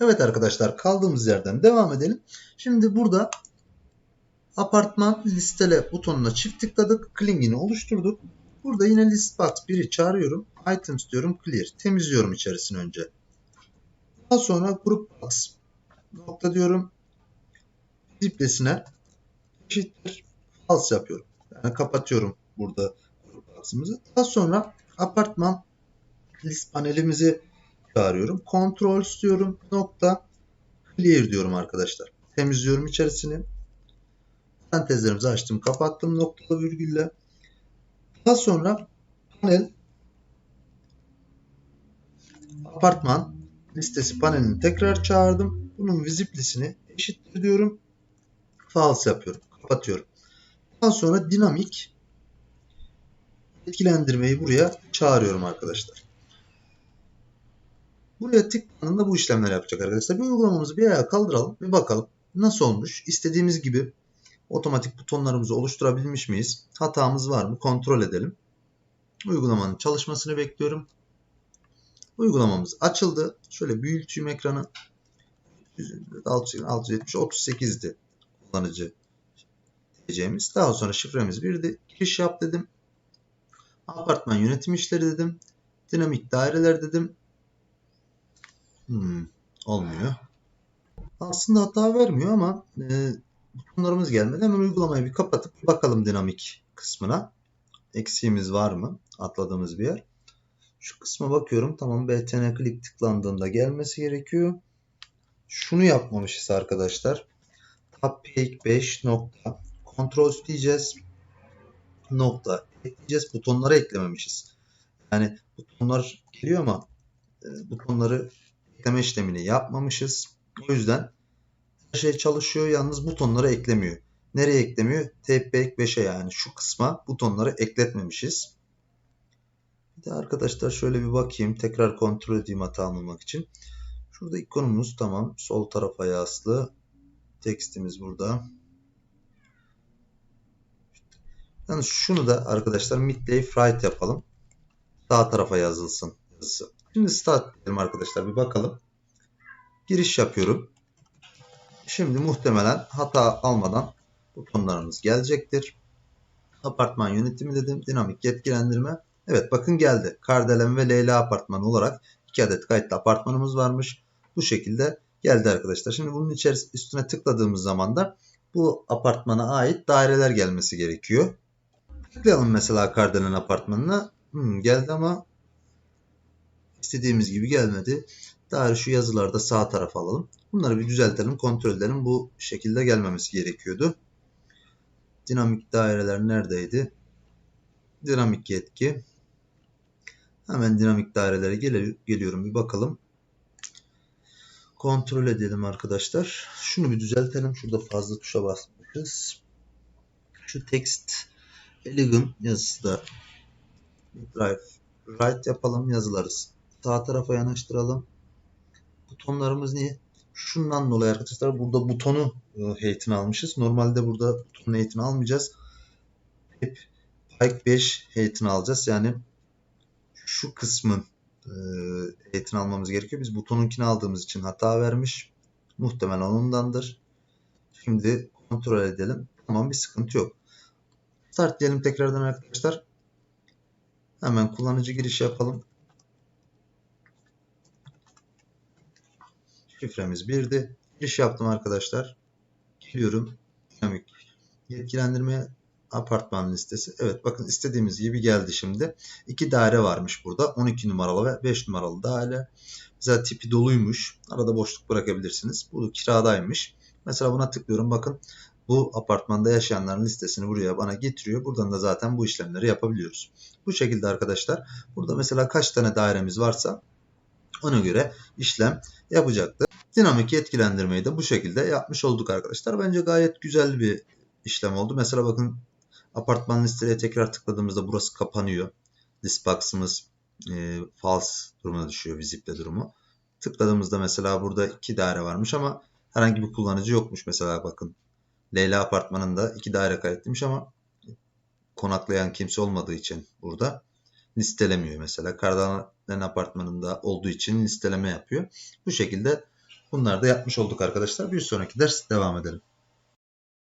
Evet arkadaşlar kaldığımız yerden devam edelim. Şimdi burada apartman listele butonuna çift tıkladık. Cling'ini oluşturduk. Burada yine list box 1'i çağırıyorum. Items diyorum clear. Temizliyorum içerisini önce. Daha sonra group box nokta diyorum. Ziplesine eşittir false yapıyorum. Yani kapatıyorum burada group box'ımızı. Daha sonra apartman list panelimizi çağırıyorum. Control diyorum. Nokta clear diyorum arkadaşlar. Temizliyorum içerisini. Parantezlerimizi açtım, kapattım noktalı virgülle. Daha sonra panel apartman listesi panelini tekrar çağırdım. Bunun visiblisini eşittir diyorum. False yapıyorum. Kapatıyorum. Daha sonra dinamik etkilendirmeyi buraya çağırıyorum arkadaşlar. Buraya tıklandığında bu işlemleri yapacak arkadaşlar. Bir uygulamamızı bir ayağa kaldıralım ve bakalım nasıl olmuş. İstediğimiz gibi otomatik butonlarımızı oluşturabilmiş miyiz? Hatamız var mı? Kontrol edelim. Uygulamanın çalışmasını bekliyorum. Uygulamamız açıldı. Şöyle büyüteyim ekranı. 670 38'di kullanıcı diyeceğimiz. Daha sonra şifremiz birdi. Giriş yap dedim. Apartman yönetim işleri dedim. Dinamik daireler dedim. Hmm, olmuyor. Aslında hata vermiyor ama e, butonlarımız gelmedi. Hemen uygulamayı bir kapatıp bakalım dinamik kısmına. Eksiğimiz var mı? Atladığımız bir yer. Şu kısma bakıyorum. Tamam btn click tıklandığında gelmesi gerekiyor. Şunu yapmamışız arkadaşlar. Tab 5 nokta kontrol diyeceğiz. Nokta ekleyeceğiz. Butonları eklememişiz. Yani butonlar geliyor ama e, butonları ekleme işlemini yapmamışız. O yüzden her şey çalışıyor yalnız butonları eklemiyor. Nereye eklemiyor? TP 5'e yani şu kısma butonları ekletmemişiz. Bir de arkadaşlar şöyle bir bakayım. Tekrar kontrol edeyim hata almamak için. Şurada ikonumuz tamam. Sol tarafa yaslı. Tekstimiz burada. Yani şunu da arkadaşlar midday right yapalım. Sağ tarafa yazılsın yazısı. Şimdi start edelim arkadaşlar bir bakalım. Giriş yapıyorum. Şimdi muhtemelen hata almadan butonlarımız gelecektir. Apartman yönetimi dedim. Dinamik yetkilendirme. Evet bakın geldi. Kardelen ve Leyla apartmanı olarak 2 adet kayıtlı apartmanımız varmış. Bu şekilde geldi arkadaşlar. Şimdi bunun içerisine üstüne tıkladığımız zaman da bu apartmana ait daireler gelmesi gerekiyor. Tıklayalım mesela Kardelen apartmanına. Hmm, geldi ama istediğimiz gibi gelmedi. Daha şu yazılarda sağ tarafa alalım. Bunları bir düzeltelim, kontrol edelim. Bu şekilde gelmemesi gerekiyordu. Dinamik daireler neredeydi? Dinamik yetki. Hemen dinamik dairelere gel geliyorum bir bakalım. Kontrol edelim arkadaşlar. Şunu bir düzeltelim. Şurada fazla tuşa basmışız. Şu text elegant yazısı da drive right yapalım yazıları sağ tarafa yanaştıralım. Butonlarımız niye? Şundan dolayı arkadaşlar burada butonu e, heyetini almışız. Normalde burada butonun heyetini almayacağız. Hep Pike 5 heyetini alacağız. Yani şu kısmın e, heyetini almamız gerekiyor. Biz butonunkini aldığımız için hata vermiş. Muhtemelen ondandır. Şimdi kontrol edelim. Tamam bir sıkıntı yok. Start diyelim tekrardan arkadaşlar. Hemen kullanıcı giriş yapalım. Şifremiz 1'di. Giriş yaptım arkadaşlar. Geliyorum. Dinamik yetkilendirme apartman listesi. Evet bakın istediğimiz gibi geldi şimdi. İki daire varmış burada. 12 numaralı ve 5 numaralı daire. Mesela tipi doluymuş. Arada boşluk bırakabilirsiniz. Bu kiradaymış. Mesela buna tıklıyorum. Bakın bu apartmanda yaşayanların listesini buraya bana getiriyor. Buradan da zaten bu işlemleri yapabiliyoruz. Bu şekilde arkadaşlar. Burada mesela kaç tane dairemiz varsa ona göre işlem yapacaktır. Dinamik yetkilendirmeyi de bu şekilde yapmış olduk arkadaşlar. Bence gayet güzel bir işlem oldu. Mesela bakın apartman listeye tekrar tıkladığımızda burası kapanıyor. Listbox'ımız e, false durumuna düşüyor. Visible durumu. Tıkladığımızda mesela burada iki daire varmış ama herhangi bir kullanıcı yokmuş. Mesela bakın Leyla apartmanında iki daire kaydetmiş ama konaklayan kimse olmadığı için burada listelemiyor mesela. Kardelen apartmanında olduğu için listeleme yapıyor. Bu şekilde Bunları da yapmış olduk arkadaşlar. Bir sonraki ders devam edelim.